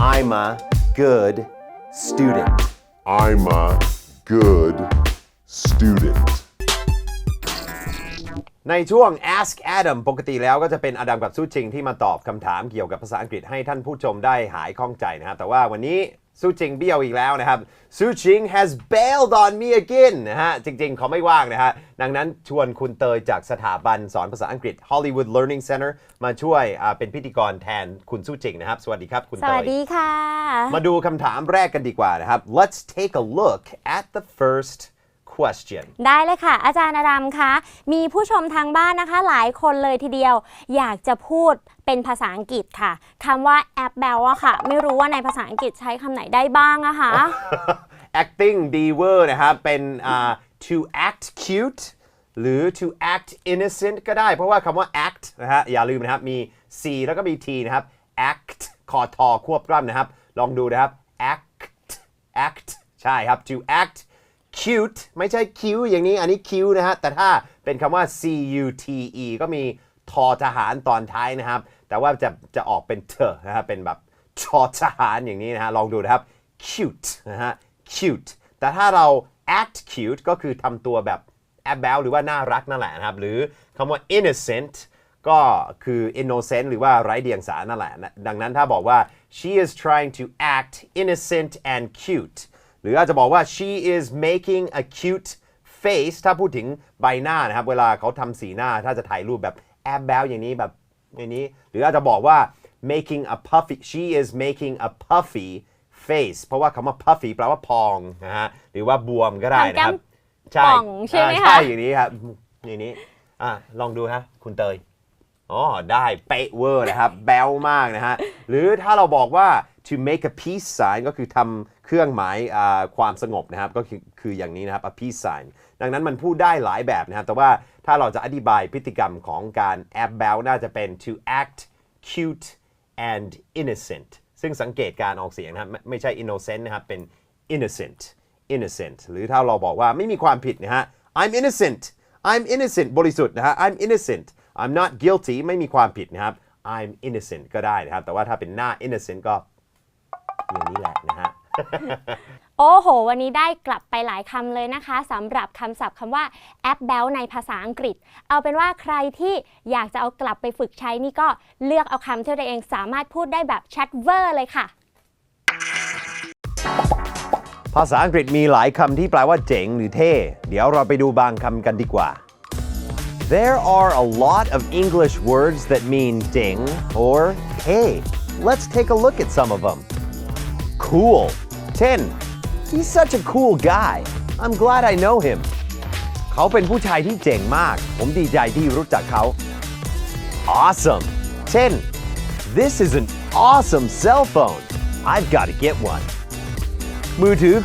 I'm a good student I'm a good student. ในช่วง Ask Adam ปกติแล้วก็จะเป็นอดัมกับซูชิงที่มาตอบคำถามเกี่ยวกับภาษาอังกฤษให้ท่านผู้ชมได้หายข้องใจนะครับ แต่ว่าวันนี้ซูชิงเบี้ยวอีกแล้วนะครับซูชิง has bailed on me again นะฮะ จริงๆ เขาไม่ว่างนะฮะ ดังนั้นชวนคุณเตยจากสถาบันสอนภาษาอังกฤษ Hollywood Learning Center มาช่วยอ่าเป็นพิธีกรแทนคุณซูชิงนะครับ สวัสดีครับคุณสเตวัสย ดีค่ะ มาดูคำถามแรกกันดีกว่านะครับ let's take a look at the first question ได้เลยค่ะ อาจารย์อดัมคะมีผู้ชมทางบ้านนะคะ หลายคนเลยทีเดียว อยากจะพูดเป็นภาษาอังกฤษค่ะคำว่าแอปเบลอะค่ะ ไม่รู้ว่าในภาษาอังกฤษใช้คำไหนได้บ้างอะคะ acting ดีเวอร์นะครับ เป็นอ่า to act cute หรือ to act innocent ก็ได้ เพราะว่าคำว่า act นะฮะ อย่าลืมนะครับ มี c แล้วก็มี t นะครับ act คอทอควบกล้ำนะครับ ลองดูนะครับ act act ใช่ครับ to act cute ไม่ใช่ cute อย่างนี้อันนี้ cute นะฮะ แต่ถ้าเป็นคำว่า c u t e ก็มีทอทหารตอนท้ายนะครับ แต่ว่าจะจะออกเป็นเธอนะครับเป็นแบบชอทหารอย่างนี้นะฮะ ลองดูนะครับ cute นะฮะ cute แต่ถ้าเรา act cute ก็คือทำตัวแบบ a b o u t หรือว่าน่ารักนั่นแหละนะครับ หรือคำว่า innocent ก็คือ innocent หรือว่าไร้เดียงสานั่นแหละ ดังนั้นถ้าบอกว่า she is trying to act innocent and cute หรืออาจจะบอกว่า she is making a cute face ถ้าพูดถึงใบหน้านะครับ เวลาเขาทำสีหน้า ถ้าจะถ่ายรูปแบบ a b o u t อย่างนี้แบบอย่างนี้ หรืออาจจะบอกว่า making a puffy she is making a puffy face เพราะว่าคำว่า puffy แปลว่าพองนะฮะ หรือว่าบวมก็ได้นะครับ ใช่ป่องใช่ไหมอ่าคะ ใช่อย่างนี้ครับ อย่างนี้ อะ ลองดูฮะ คุณเตย อ๋อ ได้ เป๊ะเวอร์นะครับ แบลมากนะฮะ หรือถ้าเราบอกว่า to make a peace sign ก็คือทำเครื่องหมายความสงบนะครับ ก็คือคืออย่างนี้นะครับ a peace sign ดังนั้นมันพูดได้หลายแบบนะครับ แต่ว่าถ้าเราจะอธิบายพฤติกรรมของการแอบแบลน่าจะเป็น to act cute and innocent ซึ่งสังเกตการออกเสียงนะครับไม่ไม่ใช่ innocent นะครับ เป็น innocent innocent หรือถ้าเราบอกว่าไม่มีความผิดนะฮะ I'm innocent I'm innocent บริสุทธิ์นะฮะ I'm innocent I'm not guilty ไม่มีความผิดนะครับ I'm innocent ก็ได้นะครับ แต่ว่าถ้าเป็นหน้า innocent ก็อย่างนี้แหละนะฮะ โอ้โห วันนี้ได้กลับไปหลายคำเลยนะคะสำหรับคำศัพท์คำว่าแอปเบลในภาษาอังกฤษ เอาเป็นว่าใครที่อยากจะเอากลับไปฝึกใช้นี่ก็เลือกเอาคำที่ตัวเองสามารถพูดได้แบบชัดเวอร์เลยค่ะ ภาษาอังกฤษมีหลายคำที่แปลว่าเจ๋งหรือเท่ เดี๋ยวเราไปดูบางคำกันดีกว่า There are a lot of English words that mean ding or hey. Let's take a look at some of them. Cool. 10. He's such a cool guy. I'm glad I know him. เขาเป็นผู้ชายที่เจ๋งมาก ผมดีใจที่รู้จักเขา Awesome. 10. This is an awesome cell phone. I've got to get one. มือถือเค